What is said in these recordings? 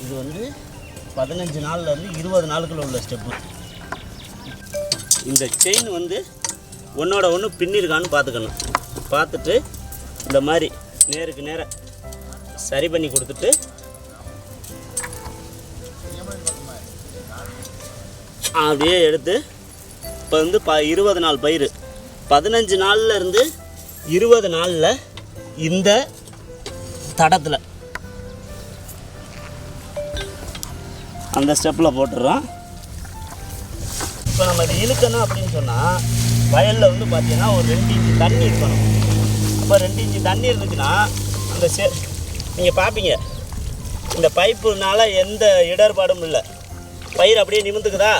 இது வந்து பதினஞ்சு நாள்லேருந்து இருபது நாளுக்குள்ள உள்ள ஸ்டெப்பு இந்த செயின் வந்து ஒன்றோட ஒன்று பின்னிருக்கான்னு பார்த்துக்கணும். பார்த்துட்டு இந்த மாதிரி நேருக்கு நேர சரி பண்ணி கொடுத்துட்டு அப்படியே எடுத்து இப்போ வந்து ப இருபது நாள் பயிர் பதினஞ்சு நாள்ல இருந்து இருபது நாளில் இந்த தடத்தில் அந்த ஸ்டெப்பில் போட்டுடுறோம் இப்போ நம்ம இது இழுக்கணும் அப்படின்னு சொன்னால் வயலில் வந்து பார்த்தீங்கன்னா ஒரு ரெண்டு இன்ச்சு தண்ணி இருக்கணும். அப்போ ரெண்டு இன்ச்சு தண்ணி இருந்துச்சுன்னா அந்த சே நீங்கள் பார்ப்பீங்க இந்த பைப்புனால எந்த இடர்பாடும் இல்லை. பயிர் அப்படியே நிமிந்துக்குதா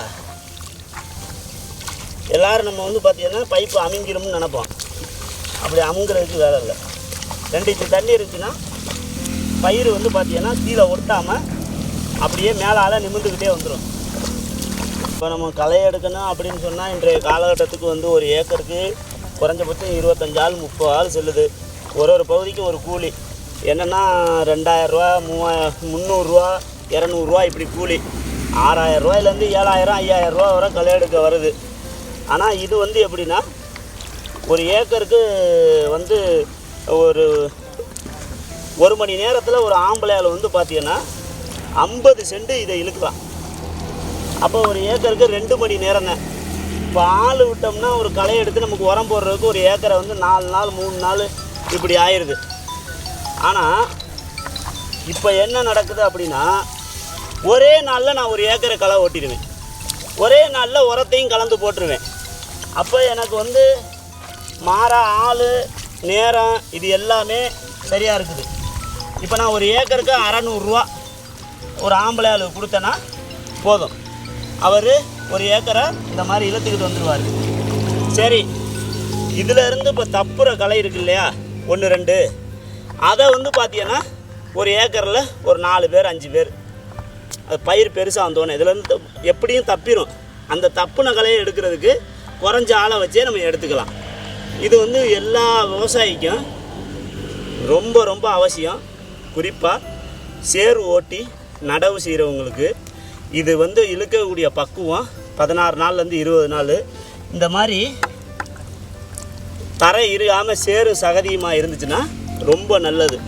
எல்லோரும் நம்ம வந்து பார்த்தீங்கன்னா பைப்பு அமுங்கிரும்னு நினைப்போம். அப்படி அமுங்குறதுக்கு வேலை இல்லை. ரெண்டு இன்ச்சு தண்ணி இருந்துச்சுன்னா பயிர் வந்து பார்த்தீங்கன்னா கீழே ஒட்டாமல் அப்படியே மேலால் நிமிர்ந்துக்கிட்டே வந்துடும் இப்போ நம்ம களை எடுக்கணும் அப்படின்னு சொன்னால் இன்றைய காலகட்டத்துக்கு வந்து ஒரு ஏக்கருக்கு குறைஞ்சபட்சம் இருபத்தஞ்சு ஆள் முப்பது ஆள் செல்லுது. ஒரு ஒரு பகுதிக்கும் ஒரு கூலி. என்னென்னா ரெண்டாயிரரூவா மூவாயிரம் முந்நூறுரூவா இரநூறுவா இப்படி கூலி. ஆறாயிரம் ரூபாயிலேருந்து ஏழாயிரம் ஐயாயிரம் ரூபா வரை களை எடுக்க வருது. ஆனால் இது வந்து எப்படின்னா ஒரு ஏக்கருக்கு வந்து ஒரு ஒரு மணி நேரத்தில் ஒரு ஆம்பளையால் வந்து பார்த்தீங்கன்னா ஐம்பது சென்ட் இதை இழுக்கலாம். அப்போ ஒரு ஏக்கருக்கு ரெண்டு மணி நேரம் தான். இப்போ ஆள் விட்டோம்னா ஒரு களை எடுத்து நமக்கு உரம் போடுறதுக்கு ஒரு ஏக்கரை வந்து நாலு நாள் மூணு நாள் இப்படி ஆயிடுது. ஆனால் இப்போ என்ன நடக்குது அப்படின்னா ஒரே நாளில் நான் ஒரு ஏக்கரை களை ஓட்டிடுவேன். ஒரே நாளில் உரத்தையும் கலந்து போட்டுருவேன். அப்போ எனக்கு வந்து மாற ஆள் நேரம் இது எல்லாமே சரியாக இருக்குது. இப்போ நான் ஒரு ஏக்கருக்கு அறநூறுரூவா ஒரு ஆம்பளை ஆளு கொடுத்தேன்னா போதும். அவர் ஒரு ஏக்கரை இந்த மாதிரி இழுத்துக்கிட்டு வந்துடுவார் சரி இதிலிருந்து இப்போ தப்புற களை இருக்கு இல்லையா? ஒன்று ரெண்டு. அதை வந்து பார்த்தீங்கன்னா ஒரு ஏக்கரில் ஒரு நாலு பேர் அஞ்சு பேர். அது பயிர் பெருசாக வந்தோன்னே இதுலேருந்து எப்படியும் தப்பிடும் அந்த தப்புன கலையை எடுக்கிறதுக்கு குறைஞ்ச ஆளை வச்சே நம்ம எடுத்துக்கலாம். இது வந்து எல்லா விவசாயிக்கும் ரொம்ப ரொம்ப அவசியம். குறிப்பாக சேர் ஓட்டி நடவு செய்கிறவங்களுக்கு இது வந்து இழுக்கக்கூடிய பக்குவம் பதினாறு நாள்லேருந்து இருபது நாள். இந்த மாதிரி தரை இருகாமல் சேறு சகதியுமாக இருந்துச்சுன்னா ரொம்ப நல்லது.